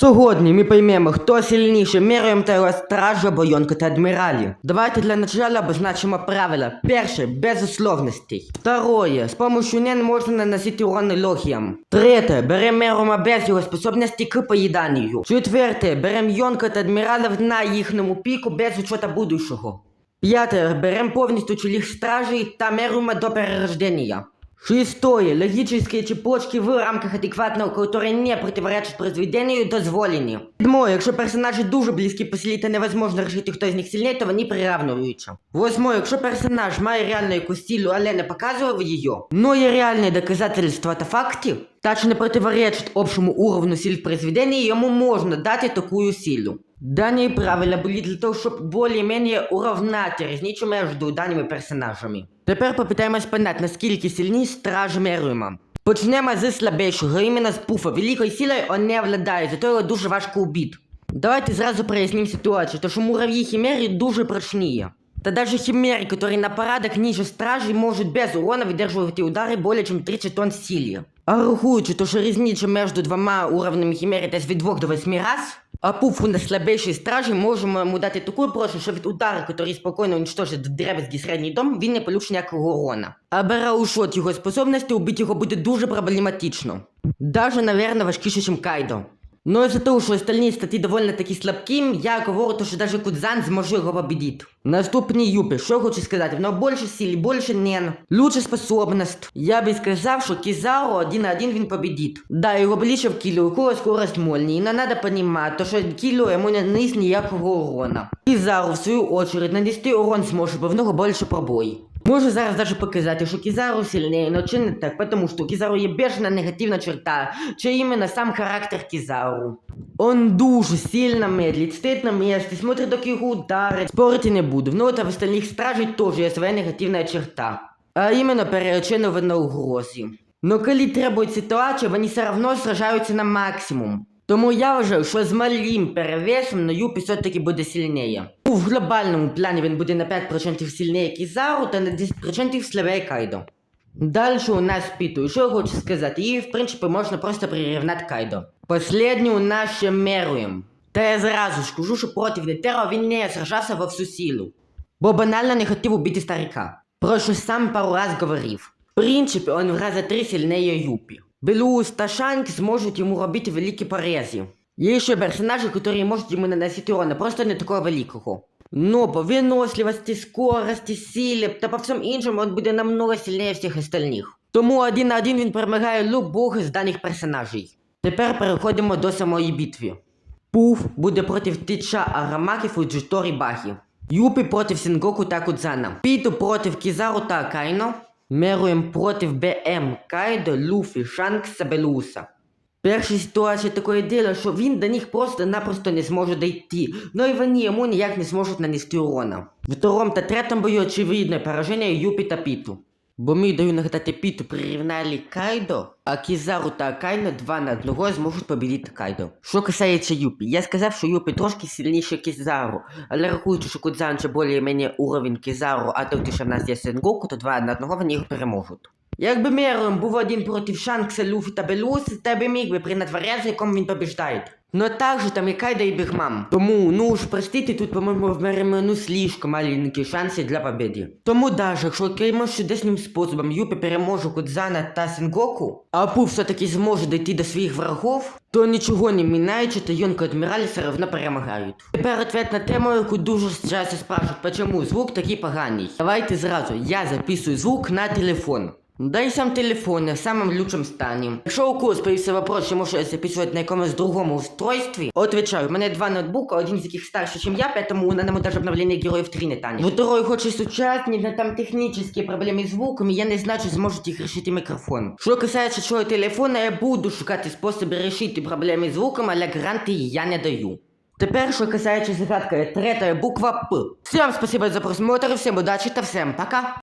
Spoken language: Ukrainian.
Сьогодні ми поймемо, хто сильніше Міріум та його стража, бойонка та адміралі. Давайте для начала обозначимо правила. Перше, без условностей. Второе, с помощью нен можно наносить урон логіям. Третє, берем Мірума без його способності к поїданню. Четверте, берем Йонка та адміралів на їхньому піку без учета будущого. П'яте, берем повністю чолих стражей та Мерума до перерождения. Шестое. Логические цепочки в рамках адекватного, которые не противоречат произведению, дозволені. Седьмое. Якщо персонажі дуже близькі по силі та невозможно решити, хто з них сильнее, то вони приравнюються. Восьмое. Якщо персонаж має реальну якусь але не показував її, но є реальні доказательства та факти, та не противоречить общому уровню сил в произведении, йому можна дати таку силу. Дані правила були для того, щоб більш-менш уравнати різницю між даними персонажами. Тепер попитаємось понять, наскільки сильні стражі Мерума. Почнемо з слабішого, іменно з пуфа. Великою силою он не владає, зато його дуже важко убити. Давайте зразу проясним ситуацію, то що муравьи химери дуже прочні. Та даже химеры, которые на порядок ниже стражей, можуть без урона видержувати удари более чем 30 тонн силі. А рахуючи, то що різниця між двома уровнями химери десь від 2 до 8 раз, а пуфу на слабішій стражі можемо йому дати таку прошу, що від удара, який спокійно уничтожить дребезги середній дом, він не получить ніякого урона. А бере у шот його способності, убити його буде дуже проблематично. Даже, наверное, важкіше, ніж Кайдо. Но из-за того, що остальні статті довольно таки слабким, я говорю, що даже Кудзан зможе його победити. Наступний Юпі, що хочу сказати, в нього більше сил, більше нен, лучше способність. Я би сказав, що Кізару один на один він победить. Да, його ближче в кілю, у кого скорость молнії, но надо понимать, то, що кілю йому не нанес ніякого урона. Кізару, в свою очередь, нанести урон зможе, бо в нього більше пробой. Можу зараз даже показати, що Кізару сильнее, но чи не так, тому що Кізару є бешена негативна черта, чи іменно сам характер Кізару. Он дуже сильно медлить, стоит на месте, смотрит, доки його. Спорити не буду, ну та в остальних стражей теж є своя негативна черта. А іменно переочинування угрозі. Но коли требують ситуацію, вони все равно сражаються на максимум. Тому я вважаю, що з малим перевесом на Юпі все-таки буде сильніше. У глобальному плані він буде на 5% сильніше Кізару та на 10% слабее Кайдо. Дальше у нас Піту. Що я хочу сказати? Її, в принципі, можна просто прирівняти Кайдо. Последню у нас ще Меруєм. Та я зразу скажу, що проти Нетеро він не сражався во всю силу. Бо банально не хотів убити старика. Про що сам пару раз говорив. В принципі, он в рази три сильніше Юпі. Белус та Шанк зможуть йому робити великі порези. Є ще персонажі, які можуть йому наносити урона, просто не такого великого. Но по виносливості, скорості, силі та по всьому іншому він буде намного сильніше всіх остальних. Тому один на один він перемагає любого з даних персонажей. Тепер переходимо до самої битви. Пуф буде проти Тича Арамаки Фуджитори Бахі. Юпі проти Сінгоку та Кудзана. Піту проти Кізару та Акайно. Меруєм проти БМ Кайдо, Люфі, Шанкс та Белуса. Перша ситуація такое діло, що він до них просто-напросто не зможе дойти, но і вони йому ніяк не зможуть нанести урона. В втором та третьому бою очевидне пораження Юпі та Піту. Бо ми даю нагадати Піту прирівняли Кайдо, а Кізару та Акайно два на одного зможуть побідити Кайдо. Що касається Юпі, я сказав, що Юпі трошки сильніше Кізару, але рахуючи, що Кудзан це більш-менш уровень Кізару, а то що в нас є Сенгоку, то два на одного вони його переможуть. Якби Мером був один проти Шанкса, Люфі та Белуси, то би міг би в якому він побіждає. Но также там і Кайда і Бігмам. Тому, ну уж простите, тут, по-моєму, в Меремо ну слишком маленькі шанси для победи. Тому даже, якщо якимось чудесним способом Юпі переможе Кудзана та Сенгоку, а Пу все-таки зможе дійти до своїх врагов, то нічого не мінаючи, та Йонко Адміралі все равно перемагають. Тепер ответ на тему, яку дуже часто спрашивают, почему звук такий поганий. Давайте зразу, я записую звук на телефон. Да и сам телефон в самом лучшем стані. Якщо у когось появився вопрос, чи можу я записувати на якомусь другому устройстві, отвечаю, у мене два ноутбука, один з яких старше, ніж я, поэтому на ньому даже обновлення героїв 3 не тане. Второй хоче сучасні, но там технічні проблеми з звуком, і я не знаю, чи зможуть їх рішити мікрофон. Що касається цього телефона, я буду шукати способи рішити проблеми з звуком, але гарантії я не даю. Тепер, що касається загадки, третя буква П. Всім спасибо за просмотр, всім удачі та всім пока!